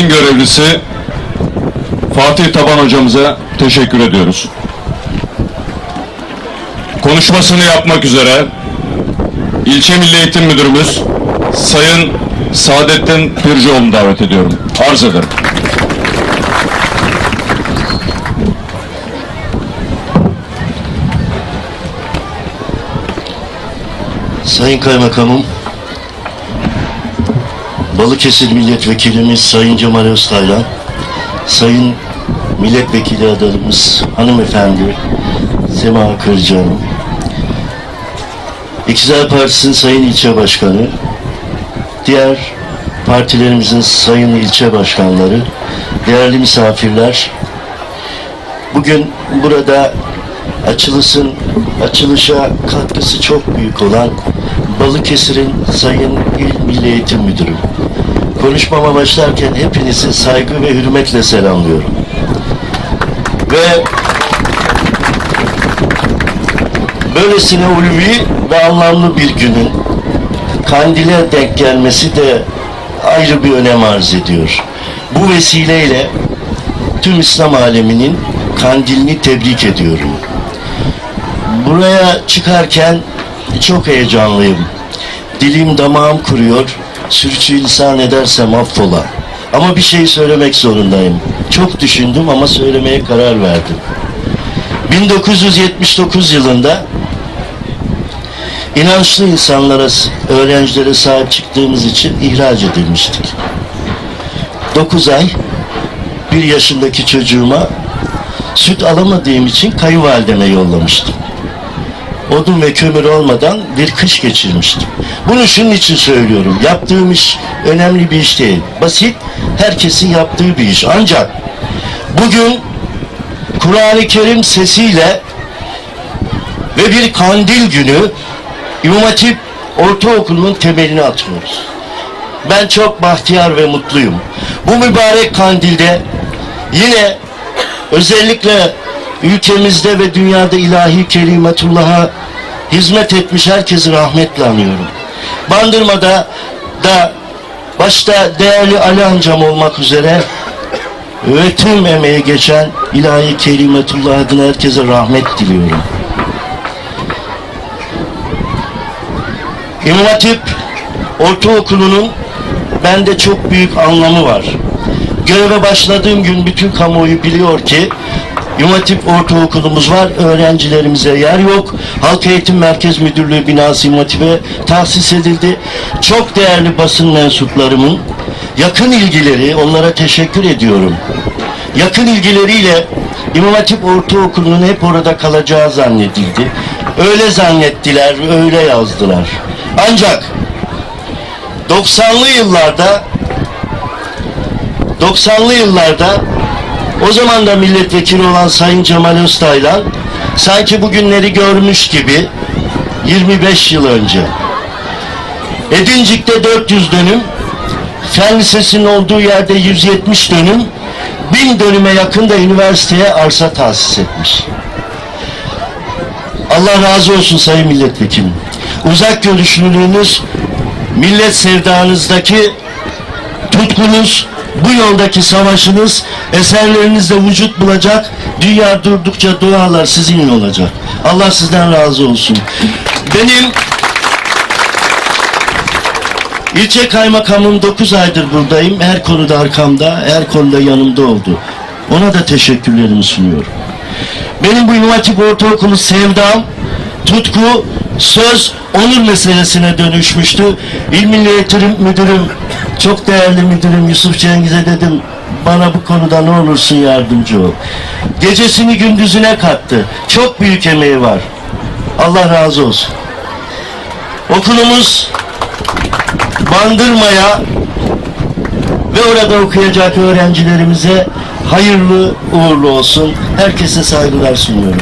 yayın görevlisi Fatih Taban hocamıza teşekkür ediyoruz. Konuşmasını yapmak üzere İlçe Milli Eğitim Müdürümüz Sayın Saadettin Pircioğlu'nu davet ediyorum. Arz ederim. Sayın Kaymakamım, Balıkesir Milletvekilimiz Sayın Cemal Öztaylan, Sayın Milletvekili adayımız hanımefendi Sema Kırcı Hanım, İktidar Partisi'nin Sayın İlçe Başkanı, diğer partilerimizin sayın ilçe başkanları, değerli misafirler, bugün burada açılışın açılışa katkısı çok büyük olan Balıkesir'in Sayın İl Milli Eğitim Müdürü. Konuşmama başlarken hepinizi saygı ve hürmetle selamlıyorum. Ve böylesine ulvi ve anlamlı bir günün kandile denk gelmesi de ayrı bir önem arz ediyor. Bu vesileyle tüm İslam aleminin kandilini tebrik ediyorum. Buraya çıkarken çok heyecanlıyım. Dilim damağım kuruyor. Sürçülisan edersem affola. Ama bir şey söylemek zorundayım. Çok düşündüm ama söylemeye karar verdim. 1979 yılında inançlı insanlara, öğrencilere sahip çıktığımız için ihraç edilmiştik. 9 ay bir yaşındaki çocuğuma süt alamadığım için kayınvalideme yollamıştım. Odun ve kömür olmadan bir kış geçirmiştim. Bunu şunun için söylüyorum. Yaptığım iş önemli bir iş değil. Basit, herkesin yaptığı bir iş. Ancak bugün Kur'an-ı Kerim sesiyle ve bir kandil günü İmam Hatip Ortaokulu'nun temelini atıyoruz. Ben çok bahtiyar ve mutluyum. Bu mübarek kandilde yine özellikle ülkemizde ve dünyada ilahi kelimetullah'a hizmet etmiş herkesi rahmetle anıyorum. Bandırma'da da başta değerli Ali amcam olmak üzere ve tüm emeği geçen ilahi kelimetullah adına herkese rahmet diliyorum. İmam Hatip Ortaokulu'nun bende çok büyük anlamı var. Göreve başladığım gün bütün kamuoyu biliyor ki İmam Hatip Ortaokulumuz var. Öğrencilerimize yer yok. Halk Eğitim Merkez Müdürlüğü binası İmam Hatip'e tahsis edildi. Çok değerli basın mensuplarımın yakın ilgileri, onlara teşekkür ediyorum. Yakın ilgileriyle İmam Hatip Ortaokulu'nun hep orada kalacağı zannedildi. Öyle zannettiler, öyle yazdılar. Ancak 90'lı yıllarda 90'lı yıllarda o zaman da milletvekili olan Sayın Cemal Öztaylan sanki bugünleri görmüş gibi 25 yıl önce Edincik'te 400 dönüm Fen Lisesi'nin olduğu yerde 170 dönüm bin dönüme yakın da üniversiteye arsa tahsis etmiş. Allah razı olsun Sayın Milletvekilim. Uzak görüşlülüğünüz, millet sevdanızdaki tutkunuz, bu yoldaki savaşınız eserlerinizde vücut bulacak. Dünya durdukça dualar sizinle olacak. Allah sizden razı olsun. Benim ilçe kaymakamım 9 aydır buradayım. Her konuda arkamda, her konuda yanımda oldu. Ona da teşekkürlerimi sunuyorum. Benim bu İmam Hatip Ortaokulu sevdam, tutku, söz, onur meselesine dönüşmüştü. İl Milli Eğitim Müdürüm, çok değerli müdürüm Yusuf Cengiz'e dedim, bana bu konuda ne olursun yardımcı ol. Gecesini gündüzüne kattı. Çok büyük emeği var. Allah razı olsun. Okulumuz Bandırma'ya ve orada okuyacak öğrencilerimize hayırlı uğurlu olsun. Herkese saygılar sunuyorum.